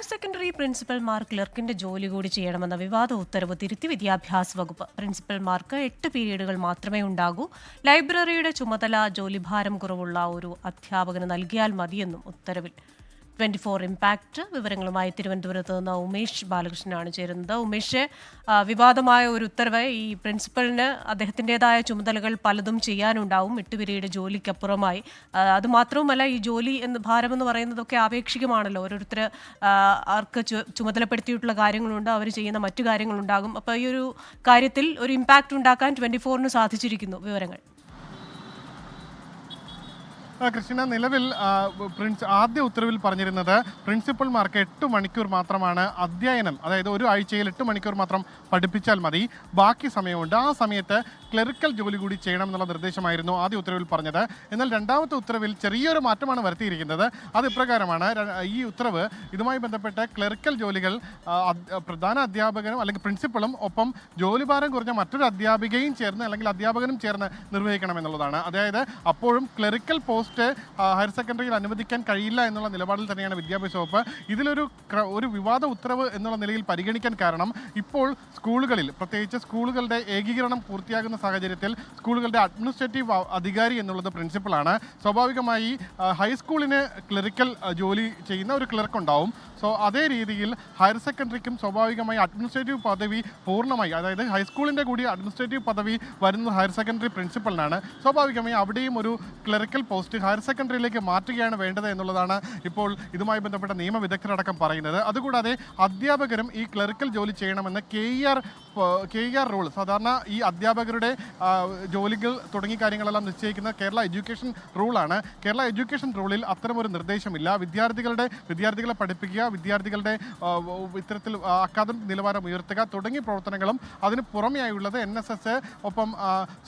Higher secondary പ്രിൻസിപ്പൽമാർ ക്ലർക്കിന്റെ ജോലി കൂടി ചെയ്യണമെന്ന വിവാദ ഉത്തരവ് തിരുത്തി വിദ്യാഭ്യാസ വകുപ്പ്. പ്രിൻസിപ്പൽമാർക്ക് എട്ട് പീരീഡുകൾ മാത്രമേ ഉണ്ടാകൂ. ലൈബ്രറിയുടെ ചുമതല ജോലിഭാരം കുറവുള്ള ഒരു അധ്യാപകന് നൽകിയാൽ മതിയെന്നും ഉത്തരവിൽ. ട്വന്റി ഫോർ ഇമ്പാക്റ്റ് വിവരങ്ങളുമായി തിരുവനന്തപുരത്ത് നിന്ന് ഉമേഷ് ബാലകൃഷ്ണനാണ് ചേരുന്നത്. ഉമേഷ് വിവാദമായ ഒരു ഉത്തരവ് ഈ പ്രിൻസിപ്പലിന് അദ്ദേഹത്തിന്റെതായ ചുമതലകൾ പലതും ചെയ്യാനുണ്ടാവും. എട്ട് ജോലിക്കപ്പുറമായി. അതുമാത്രവുമല്ല അത് മാത്രവുമല്ല ഈ ജോലി എന്ന് ഭാരം എന്ന് പറയുന്നതൊക്കെ ആപേക്ഷികമാണല്ലോ. ഓരോരുത്തർ ആർക്ക് ചുമതലപ്പെടുത്തിയിട്ടുള്ള കാര്യങ്ങളുണ്ട് അവർ ചെയ്യുന്ന മറ്റു കാര്യങ്ങളുണ്ടാകും. അപ്പോൾ ഈ ഒരു കാര്യത്തിൽ ഒരു ഇമ്പാക്റ്റ് ഉണ്ടാക്കാൻ ട്വന്റി ഫോറിന് സാധിച്ചിരിക്കുന്നു. വിവരങ്ങൾ. കൃഷ്ണ നിലവിൽ പ്രിൻസ് ആദ്യ ഉത്തരവിൽ പറഞ്ഞിരുന്നത് പ്രിൻസിപ്പൽമാർക്ക് എട്ട് മണിക്കൂർ മാത്രമാണ് അധ്യയനം. അതായത് ഒരു ആഴ്ചയിൽ എട്ട് മണിക്കൂർ മാത്രം പഠിപ്പിച്ചാൽ മതി. ബാക്കി സമയമുണ്ട്. ആ സമയത്ത് ക്ലറിക്കൽ ജോലി കൂടി ചെയ്യണം എന്നുള്ള നിർദ്ദേശമായിരുന്നു ആദ്യ ഉത്തരവിൽ പറഞ്ഞത്. എന്നാൽ രണ്ടാമത്തെ ഉത്തരവിൽ ചെറിയൊരു മാറ്റമാണ് വരുത്തിയിരിക്കുന്നത്. അത് ഇപ്രകാരമാണ്. ഈ ഉത്തരവ് ഇതുമായി ബന്ധപ്പെട്ട് ക്ലറിക്കൽ ജോലികൾ പ്രധാന അധ്യാപകനും അല്ലെങ്കിൽ പ്രിൻസിപ്പളും ഒപ്പം ജോലിഭാരം കുറഞ്ഞ മറ്റൊരു അധ്യാപികയും ചേർന്ന് അല്ലെങ്കിൽ അധ്യാപകനും ചേർന്ന് നിർവഹിക്കണം എന്നുള്ളതാണ്. അതായത് അപ്പോഴും ക്ലറിക്കൽ പോസ്റ്റ് ആ, ഹയർ സെക്കൻഡറിയിൽ അനുവദിക്കാൻ കഴിയില്ല എന്നുള്ള നിലപാടിൽ തന്നെയാണ് വിദ്യാഭ്യാസ വകുപ്പ്. ഇതിലൊരു ഒരു വിവാദ ഉത്തരവ് എന്നുള്ള നിലയിൽ പരിഗണിക്കാൻ കാരണം ഇപ്പോൾ സ്കൂളുകളിൽ പ്രത്യേകിച്ച് സ്കൂളുകളുടെ ഏകീകരണം പൂർത്തിയാകുന്ന സാഹചര്യത്തിൽ സ്കൂളുകളുടെ അഡ്മിനിസ്ട്രേറ്റീവ് അധികാരി എന്നുള്ളത് പ്രിൻസിപ്പളാണ്. സ്വാഭാവികമായി ഹൈസ്കൂളിന് ക്ലറിക്കൽ ജോലി ചെയ്യുന്ന ഒരു ക്ലർക്ക് ഉണ്ടാവും. സോ അതേ രീതിയിൽ ഹയർ സെക്കൻഡറിക്കും സ്വാഭാവികമായി അഡ്മിനിസ്ട്രേറ്റീവ് പദവി പൂർണമായി അതായത് ഹൈസ്കൂളിന്റെ കൂടി അഡ്മിനിസ്ട്രേറ്റീവ് പദവി വരുന്നത് ഹയർ സെക്കൻഡറി പ്രിൻസിപ്പലിനാണ് സ്വാഭാവികമായി അവിടെയും ഒരു ക്ലറിക്കൽ പോസ്റ്റ് ഹയർ സെക്കൻഡറിയിലേക്ക് മാറ്റുകയാണ് വേണ്ടത് എന്നുള്ളതാണ് ഇപ്പോൾ ഇതുമായി ബന്ധപ്പെട്ട നിയമവിദഗ്ധരടക്കം പറയുന്നത്. അതുകൂടാതെ അധ്യാപകരും ഈ ക്ലറിക്കൽ ജോലി ചെയ്യണമെന്ന് K E R K E R rule സാധാരണ ഈ അധ്യാപകരുടെ ജോലികൾ തുടങ്ങിയ കാര്യങ്ങളെല്ലാം നിശ്ചയിക്കുന്ന കേരള എഡ്യൂക്കേഷൻ റൂളാണ്. കേരള എഡ്യൂക്കേഷൻ റൂളിൽ അത്തരമൊരു നിർദ്ദേശമില്ല. വിദ്യാർത്ഥികളുടെ വിദ്യാർത്ഥികളെ പഠിപ്പിക്കുക വിദ്യാർത്ഥികളുടെ ഇത്തരത്തിൽ അക്കാദമിക് നിലവാരം ഉയർത്തുക തുടങ്ങിയ പ്രവർത്തനങ്ങളും അതിന് പുറമെയായുള്ളത് എൻ എസ് എസ് ഒപ്പം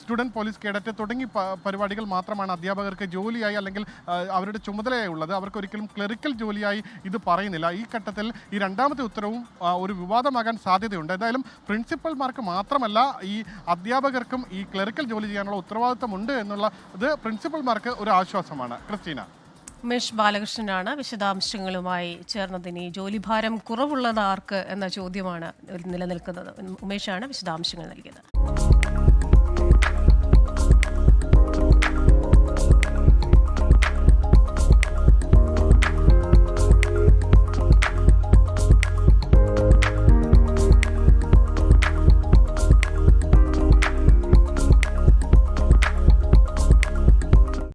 സ്റ്റുഡന്റ് പോലീസ് കേഡറ്റ് തുടങ്ങി പരിപാടികൾ മാത്രമാണ് അധ്യാപകർക്ക് ജോലിയായി അല്ലെങ്കിൽ അവരുടെ ചുമതലയായി ഉള്ളത് അവർക്ക് ഒരിക്കലും ക്ലറിക്കൽ ജോലിയായി ഇത് പറയുന്നില്ല. ഈ ഘട്ടത്തിൽ ഈ രണ്ടാമത്തെ ഉത്തരവും ഒരു വിവാദമാകാൻ സാധ്യതയുണ്ട്. എന്തായാലും പ്രിൻസിപ്പൽമാർക്ക് മാത്രമല്ല ഈ അധ്യാപകർക്കും ഈ ക്ലറിക്കൽ ജോലി ചെയ്യാനുള്ള ഉത്തരവാദിത്തമുണ്ട് എന്നുള്ള ഇത് പ്രിൻസിപ്പൽമാർക്ക് ഒരു ആശ്വാസമാണ്. ക്രിസ്റ്റീന. ഉമേഷ് ബാലകൃഷ്ണനാണ് വിശദാംശങ്ങളുമായി ചേർന്നതിന് ജോലിഭാരം കുറവുള്ളത് ആർക്ക് എന്ന ചോദ്യമാണ് നിലനിൽക്കുന്നത്. ഉമേഷാണ് വിശദാംശങ്ങൾ നൽകിയത്.